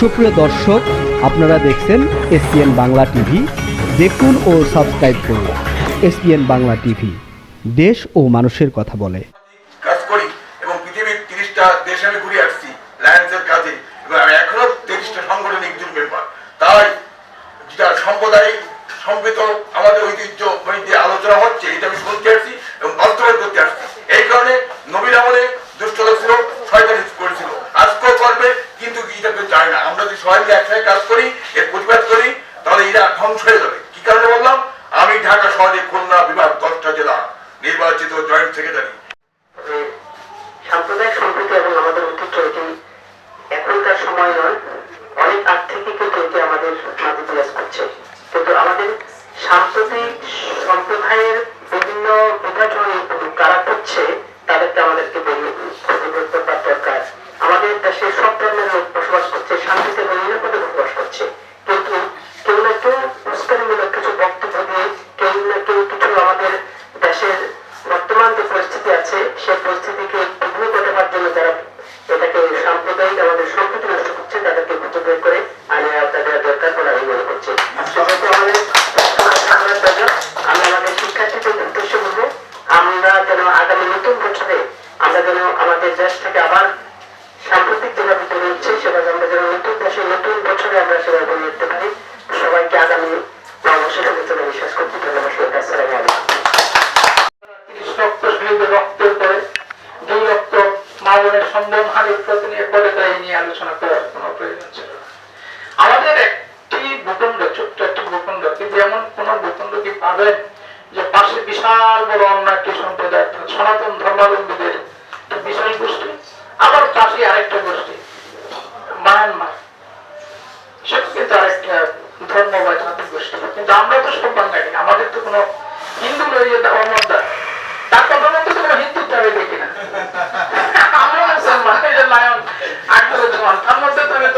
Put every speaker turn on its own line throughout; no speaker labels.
সুপ্রিয় দর্শক, আপনারা দেখছেন এসপিএন বাংলা টিভি। দেখুন ও সাবস্ক্রাইব করুন এসপিএন বাংলা টিভি। দেশ ও মানুষের কথা বলে।
কাজ করি এবং পৃথিবীর তিরিশটা দেশে আমি ঘুরে আসছি লায়ন্সের কাজে। এবং আমি এখনও তিরিশটা তাই যেটা সাম্প্রদায়িক সম্পৃত আমাদের ঐতিহ্য মানে যে আলোচনা হচ্ছে, এটা আমি শুনতে আসছি এবং বাস্তবায়ন করতে আসছি। এই কারণে নবীন আমলে দুষ্ট ছিল, শয়তানি করেছিল। আজকেও করবে কিন্তু এটা চায় না। আমরা যদি সবাই মিলে একসাথে কাজ করি, এর প্রতিবাদ করি, তাহলে এরা ধ্বংস হয়ে যাবে। কি কারণে বললাম? আমি ঢাকা শহরে খুলনা, বিভাগ দশটা জেলা নির্বাচিত জয়েন্ট সেক্রেটারি।
সাম্প্রদায়িক সম্প্রীতি এবং আমাদের ঐতিহ্য এটি এখনকার সময় নয় আমাদের দেশটাকে আবার সাম্প্রতিক যেভাবে গড়ে উঠছে সেভাবে আমরা যেন নতুন দেশে, নতুন বছরে আমরা সেভাবে গড়ে উঠতে পারি। সবাইকে আগামী নববর্ষের বিশ্বাস ধন্যবাদ
আলোচনা করার কোনো প্রয়োজন। আমাদের একটি ভূখণ্ড, ছোট্ট একটি ভূখণ্ড, কিন্তু এমন কোন ভূখণ্ড কি পাবেন যে পাশে বিশাল বড় অন্য একটি সম্প্রদায় অর্থাৎ সনাতন ধর্মাবলম্বীদের একটা বিশাল গোষ্ঠী আবার পাশে আরেকটা গোষ্ঠী মায়ানমার সেটা কিন্তু আরেকটা ধর্ম বা জাতি গোষ্ঠী কিন্তু আমরা তো সব বাঙালি আমাদের তো কোনো হিন্দু রয়েছে ধর্মদার তার কথা মতো কোনো হিন্দুত্ব আমি দেখি না আমরা মুসলমান এই যে লায়ন আকবরুজ্জামান তার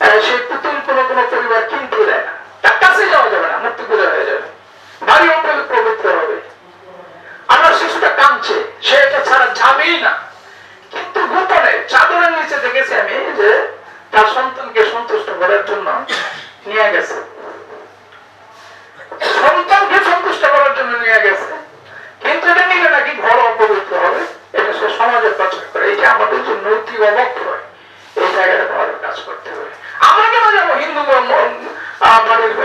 সেই পুতুল কোনো কোনো পরিবার কিনতে দেয় না তার কাছে যাওয়া যাবে না মুক্তি পূজা হয়ে যাবে। বাড়ি হোটেল প্রবৃত্ত হবে। আমার শিশুটা কাঁদছে, সে এটা ছাড়া যাবেই না। কিন্তু গোপনে চাদরের নিচে দেখেছি আমি যে তার সন্তানকে সন্তুষ্ট করার জন্য নিয়ে গেছে।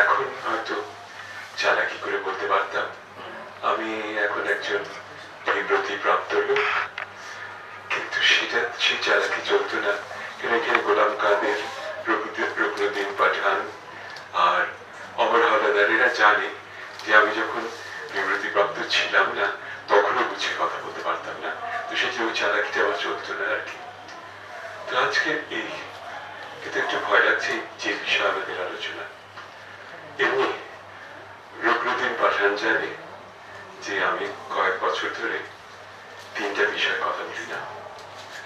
এখন হয়তো চালাকি করে বলতে পারতাম। আমি এখন একজন বিব্রতি প্রাপ্ত লোক। কিন্তু সেটা সেই চালাকি চলতো না। গোলাম কাদের রঘুদ্দিন পাঠান আর অমর হাওলাদারেরা জানে যে আমি যখন বিব্রতি প্রাপ্ত ছিলাম না, তখনও গুছিয়ে কথা বলতে পারতাম না। তো সেটি ওই চালাকিটা আমার চলতো না আর কি। তো আজকে এই কিন্তু একটু ভয় লাগছে যে বিষয় আমাদের আলোচনা। রুকনুদ্দিন পাঠান জানে যে আমি কয়েক বছর ধরে তিনটা বিষয়ে কথা বলি না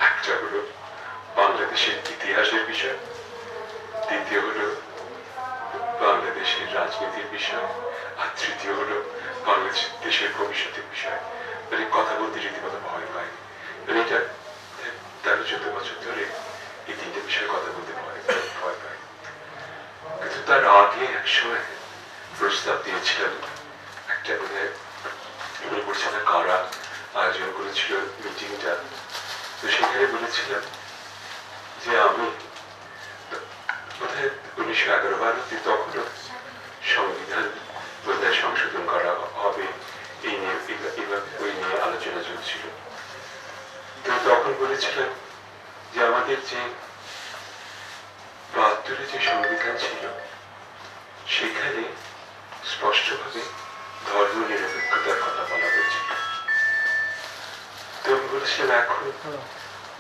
একটা হলো বাংলাদেশের ইতিহাসের বিষয়, দ্বিতীয় হলো বাংলাদেশের রাজনীতির বিষয়, আর তৃতীয় হলো বাংলাদেশ দেশের ভবিষ্যতের বিষয়। মানে কথা বলতে রীতিমতো ভয় পায়। মানে এটা তেরো চোদ্দ বছর ধরে এই তিনটে বিষয়ে কথা বলতে ভয় ভয় পায় কিন্তু তার আগে একসময় প্রস্তাব দিয়েছিলাম একটা মানে মনে করছে না কারা? আয়োজন করেছিল মিটিংটা তো সেখানে বলেছিলাম যে, আমি। বোধহয় উনিশশো এগারো বারোতে তখনও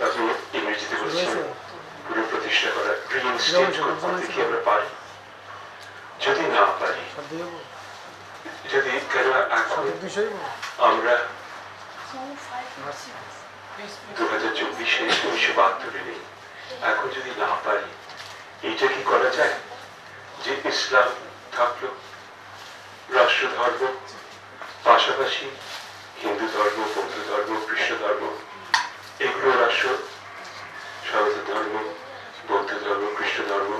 এখন ইংরেজিতে বলছেন পুরো প্রতিষ্ঠা করা রিইনস্টেট করতে কি আমরা পারি যদি না পারি যদি কেন এখন আমরা দু হাজার চব্বিশে উনিশশো বাহাত্তরে নেই এখন যদি না পারি এইটা কি করা যায় যে ইসলাম থাকল রাষ্ট্র ধর্ম পাশাপাশি হিন্দু ধর্ম বৌদ্ধ ধর্ম খ্রিস্ট ধর্ম এগুলো রাষ্ট্র সনাতন ধর্ম, বৌদ্ধ ধর্ম, খ্রিস্ট ধর্ম,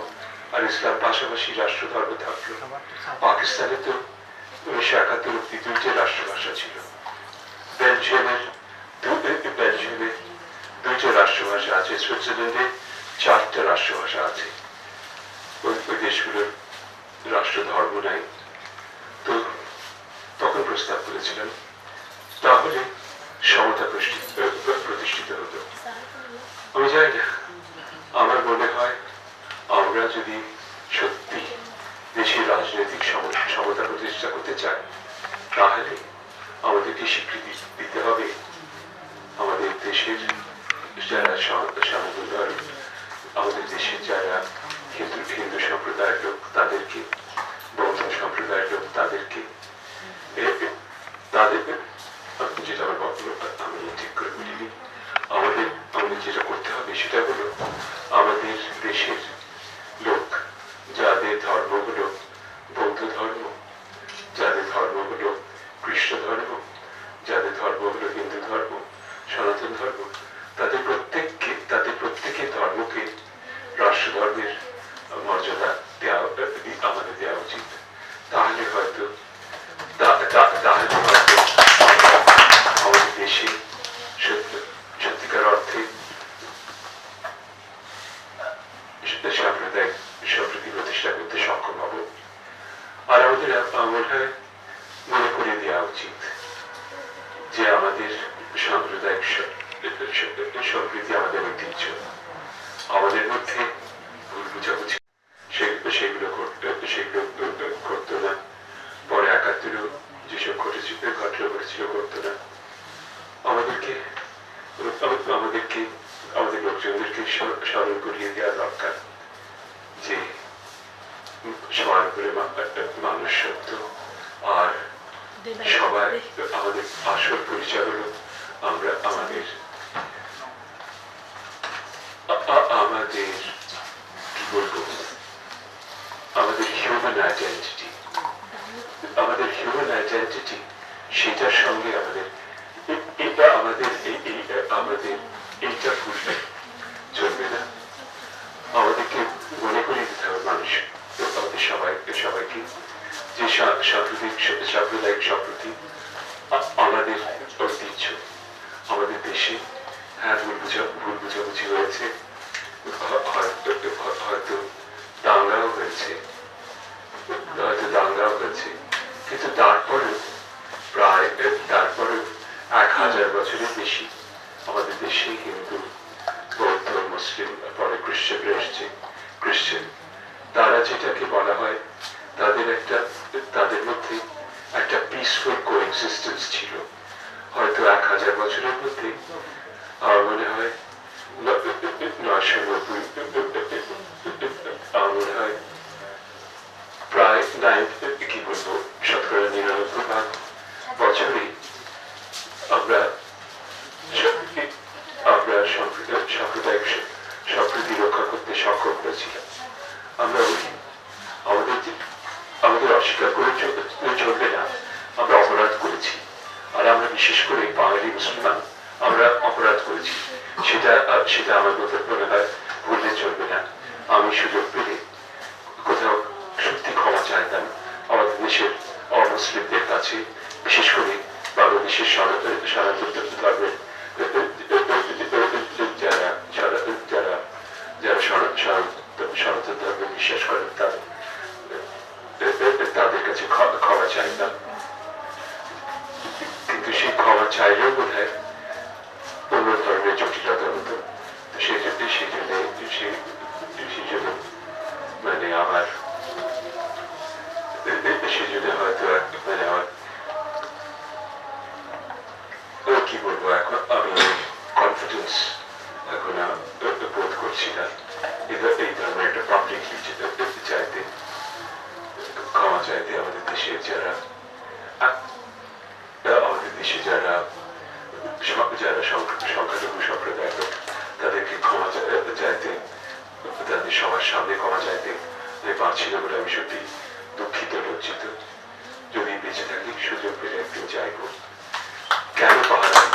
আর ইসলাম পাশাপাশি রাষ্ট্র ধর্ম থাকল। পাকিস্তানে তো উনিশশো একাত্তর অব্দি দুইটা রাষ্ট্রভাষা ছিল। বেলজিয়ামের বেলজিয়ামে দুইটা রাষ্ট্রভাষা আছে, সুইজারল্যান্ডে চারটা রাষ্ট্রভাষা আছে। ওই ওই দেশগুলোর রাষ্ট্র ধর্ম নাই। তো তখন প্রস্তাব করেছিলাম তাহলে সমতা প্রতিষ্ঠিত প্রতিষ্ঠিত হতো আমি জানি না আমার মনে হয় আমরা যদি সত্যি দেশের রাজনৈতিক সমতা প্রতিষ্ঠা করতে চাই, তাহলে আমাদেরকে স্বীকৃতি দিতে হবে। আমাদের দেশের যারা সনাতন আমাদের দেশের যারা হিন্দু হিন্দু সম্প্রদায়ের লোক, তাদেরকে, বৌদ্ধ সম্প্রদায়ের লোক, তাদেরকে তাদের আপনি যেটা আমার বক্তব্য আমি ঠিক করে বলিনি আমাদের আমাদের যেটা করতে হবে সেটা হলো আমাদের দেশের লোক যাদের ধর্ম হলো বৌদ্ধ ধর্ম যাদের ধর্ম হলো কৃষ্ণ ধর্ম যাদের ধর্ম হলো হিন্দু ধর্ম সনাতন ধর্ম তাদের প্রত্যেককে তাদের প্রত্যেকের ধর্মকে রাষ্ট্র ধর্মের মর্যাদা দেওয়া আমাদের দেওয়া উচিত তাহলে হয়তো তা- তা- তাহলে হয়তো আমরা আমাদের দেশে সত্য- সত্যিকার অর্থে সাম্প্রদায়িক সম্প্রীতি প্রতিষ্ঠা করতে সক্ষম হব আর আমাদের আমার মনে হয় মনে করে দেওয়া উচিত যে আমাদের সাম্প্রদায়িক স- সম্প্রীতি আমাদের ঐতিহ্য আমাদের মধ্যে ভুল বুঝাবুঝি সে- সেগুলো করতে সেগুলো করতো না পরে একাত্তরেও যেসব ঘটেছিল ঘটনা ঘটেছিল করতো না আমাদেরকে আমাদেরকে আমাদের লোকজনদেরকে স্মরণ- স্মরণ দেওয়া দরকার। যে সবার উপরে মা- মানুষ সত্য। আর সবাই আমাদের আসল পরিচয় হলো আমরা আমাদের আমাদের কি বলব? আমাদের হিউম্যান আইডেন্টিটি আমাদের হিউম্যান আইডেন্টিটি সেটার সঙ্গে আমাদের এ- এটা আমাদের এই- এই- আমাদের এইটা ভুললে চলবে না আমাদেরকে মনে করিয়ে দিতে হবে মানুষ আমাদের সবাই সবাইকে যে সাম্প্রদায়িক সম্প্রতি আমাদের ঐতিহ্য আমাদের দেশে হ্যাঁ ভুল বুঝা ভুল বুঝাবুঝি হয়েছে হ- হয়তো হয়তো দাঙ্গাও হয়েছে হয়তো দাঙ্গাও হয়েছে কিন্তু তারপরেও প্রায় তারপরেও এক হাজার বছরের বেশি আমাদের দেশে হিন্দু বৌদ্ধ মুসলিম পরে খ্রিস্টানরা এসছে খ্রিস্টান তারা যেটাকে বলা হয় তাদের একটা তাদের মধ্যে একটা কো কোএক্সিস্টেন্স ছিল। হয়তো এক হাজার বছরের মধ্যে। আমার মনে হয় নয়শো নব্বই। আমার মনে হয় প্রায় নাইন কি বলব, শতকরা নিরানব্বই ভাগ বছরই আমরা স- আমরা সম্প্রদায় সাম্প্রদায়িক স- সম্প্রীতি রক্ষা করতে সক্ষম হয়েছিলাম আমরা ওই আমাদের যে- আমাদের অস্বীকার করে চল- চলবে না আমরা অপরাধ করেছি আর আমরা বিশেষ করে বাঙালি মুসলমান আমরা অপরাধ করেছি সেটা আহ, সেটা আমার মধ্যে মনে হয় ভুললে চলবে না আমি সুযোগ পেলে কোথাও সত্যি ক্ষমা চাইতাম আমাদের দেশের কাছে বিশেষ করে বাংলাদেশের সনাতন সনাতন দেশে যারা আমাদের দেশে যারা যারা সংখ্যালঘু সম্প্রদায় তাদেরকে ক্ষমা চাইতে তাদের সবার সামনে ক্ষমা চাইতে পারছি না বলে আমি সত্যি দুঃখিত লজ্জিত যদি বেঁচে থাকি সুযোগ পেলে একদিন চাইব কেন পাহাড়